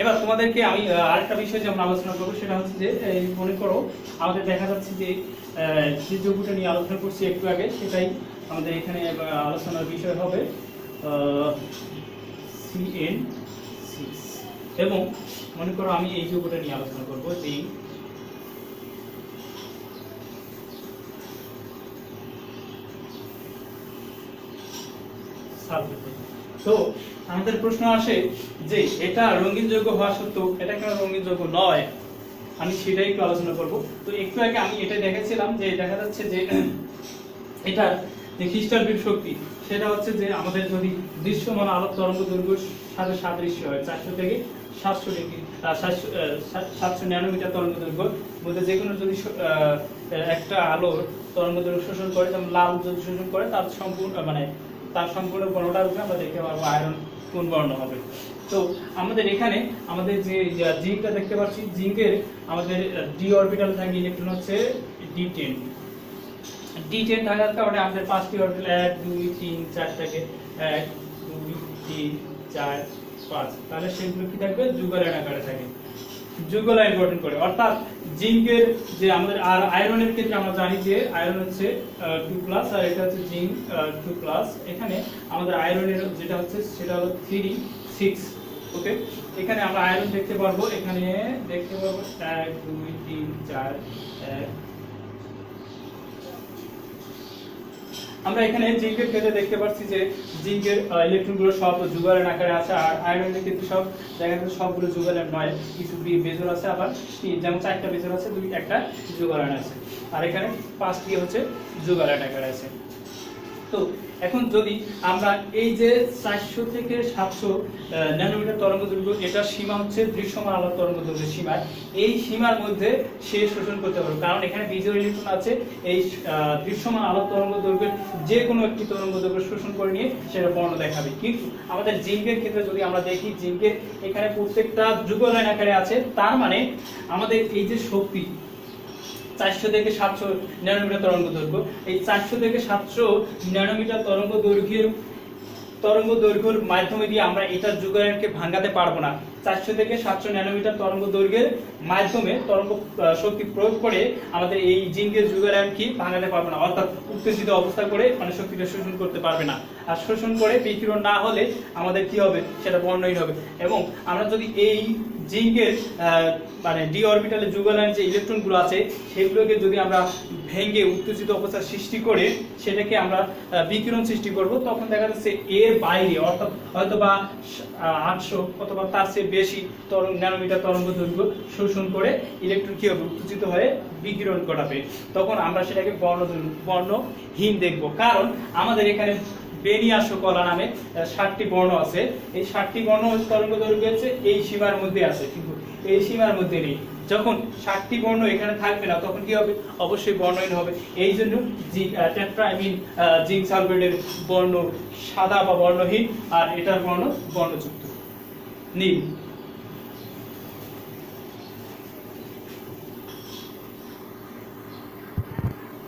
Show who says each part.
Speaker 1: এবার তোমাদেরকে আমি আরেকটা বিষয় যেমন আলোচনা করব, সেটা হচ্ছে যে মনে করো, আমাদের দেখা যাচ্ছে যে যে যৌগটা নিয়ে আলোচনা করছি একটু আগে, সেটাই আমাদের এখানে আলোচনার বিষয় হবে সিএন এবং মনে করো আমি এই যৌগটা নিয়ে আলোচনা করব, যে সালফেট তো আমাদের প্রশ্ন আসে যে এটা রঙিন যৌগ হওয়া সত্ত্বেও এটা কেন রঙিন যৌগ নয়? আমি সেটাই একটু আলোচনা করব। তো একটু আগে আমি এটা দেখেছিলাম যে দেখা যাচ্ছে যে এটা যে শক্তি, সেটা হচ্ছে যে আমাদের যদি দৃশ্যমান আলোক তরঙ্গ সাথে সাদৃশ্য হয়, চারশো থেকে সাতশো ডিগ্রি সাতশো ন্যানোমিটার তরঙ্গ মধ্যে যে কোনো যদি একটা আলোর তরঙ্গ দৈর্ঘ্য শোষণ করে, যেমন লাল যদি শোষণ করে, তার সম্পূর্ণ মানে তার সম্পূর্ণ বর্ণটা রূপে আমরা দেখতে পারব আয়রন কোন বর্ণ হবে। তো আমাদের এখানে আমাদের যে জিঙ্কটা দেখতে পাচ্ছি জিঙ্কের আমাদের ডি অরবিটাল থাকে ইলেকট্রন হচ্ছে ডি টেন ডি টেন থাকার কারণে আমাদের পাঁচটি অরবিটাল এক, দুই, তিন, চার থাকে। এক, দুই, তিন, চার, পাঁচ। তাহলে সেগুলো কি থাকবে? যুগলাইন আকারে থাকে। যুগলাইন গঠন করে। অর্থাৎ জিঙ্কের যে আমাদের, আর আয়রনের ক্ষেত্রে আমরা জানি যে আয়রন হচ্ছে টু প্লাস আর এটা হচ্ছে জিঙ্ক টু প্লাস এখানে আমাদের আয়রনের যেটা হচ্ছে, সেটা হলো থ্রি সিক্স ওকে এখানে আমরা আয়রন দেখতে পারব। এখানে দেখতে পারব, এক, দুই, তিন, চার, এক আমরা এখানে জিঙ্কের ক্ষেত্রে দেখতে পাচ্ছি যে জিঙ্কের ইলেকট্রনগুলো সব যুগলের আকারে আছে আর আয়রনের ক্ষেত্রে সব জায়গাতে সবগুলো জুগার নয়, কিছু দুই বেজর আছে, আবার যেমন চারটা বেজর আছে, দুই, একটা যুগলায়ন আছে। আর এখানে পাঁচটি হচ্ছে যুগলায়ন আকারে আছে। তো এখন যদি আমরা এই যে চারশো থেকে সাতশো ন্যানোমিটার তরঙ্গ দৈর্ঘ্য এটার সীমা হচ্ছে দৃশ্যমান আলোর তরঙ্গ দৈর্ঘ্যের সীমা। এই সীমার মধ্যে সে শোষণ করতে পারবে। কারণ এখানে বিজয় ইলেকট্রন আছে, এই দৃশ্যমান আলোর তরঙ্গ দৈর্ঘ্যের যে কোনো একটি তরঙ্গ দৈর্ঘ্য শোষণ করে নিয়ে সেটা বর্ণ দেখাবে। কিন্তু আমাদের জিঙ্কের ক্ষেত্রে যদি আমরা দেখি, জিঙ্কের এখানে প্রত্যেকটা যুগলাইন আকারে আছে, তার মানে আমাদের এই যে শক্তি চারশো থেকে সাতশো ন্যানোমিটার তরঙ্গ দৈর্ঘ্য। এই চারশো থেকে সাতশো ন্যানোমিটার তরঙ্গ দৈর্ঘ্যের তরঙ্গ দৈর্ঘ্যের মাধ্যমে দিয়ে আমরা এটার যুগায়নকে ভাঙাতে পারব না। চারশো থেকে সাতশো ন্যানোমিটার তরঙ্গ দৈর্ঘ্যের মাধ্যমে তরঙ্গ শক্তি প্রয়োগ করে আমাদের এই জিঙ্কের যুগায়ন কি ভাঙাতে পারব না। অর্থাৎ উত্তেজিত অবস্থা করে মানে শক্তিটা শোষণ করতে পারবে না। আর শোষণ করে বিকিরণ না হলে আমাদের কি হবে? সেটা বর্ণহীন হবে। এবং আমরা যদি এই জিঙ্কের মানে ডি অরবিটালে যুগলায়ন যে ইলেকট্রনগুলো আছে, সেগুলোকে যদি আমরা ভেঙে উত্তেজিত অবস্থা সৃষ্টি করে সেটাকে আমরা বিকিরণ সৃষ্টি করব, তখন দেখা যাচ্ছে এর বাইরে, অর্থাৎ হয়তো বা আটশো অথবা তার চেয়ে বেশি তরঙ্গ, ন্যানোমিটার তরঙ্গ দৈর্ঘ্য শোষণ করে ইলেকট্রন কি হবে উত্তেজিত হয়ে বিকিরণ ঘটাবে, তখন আমরা সেটাকে বর্ণ বর্ণহীন দেখব। কারণ আমাদের এখানে বেনিয়াস কলা নামে ষাটটি বর্ণ আছে। এই ষাটটি বর্ণ তরঙ্গ দৈর্ঘ্য হচ্ছে? এই সীমার মধ্যে আছে কিন্তু এই সীমার মধ্যে নেই। যখন ষাটটি বর্ণ এখানে থাকবে না, তখন কি হবে? অবশ্যই বর্ণহীন হবে। এই জন্য টেট্রাইমিন জিঙ্ক সালফেটের বর্ণ সাদা বা বর্ণহীন, আর এটার বর্ণ বর্ণযুক্ত। নীল।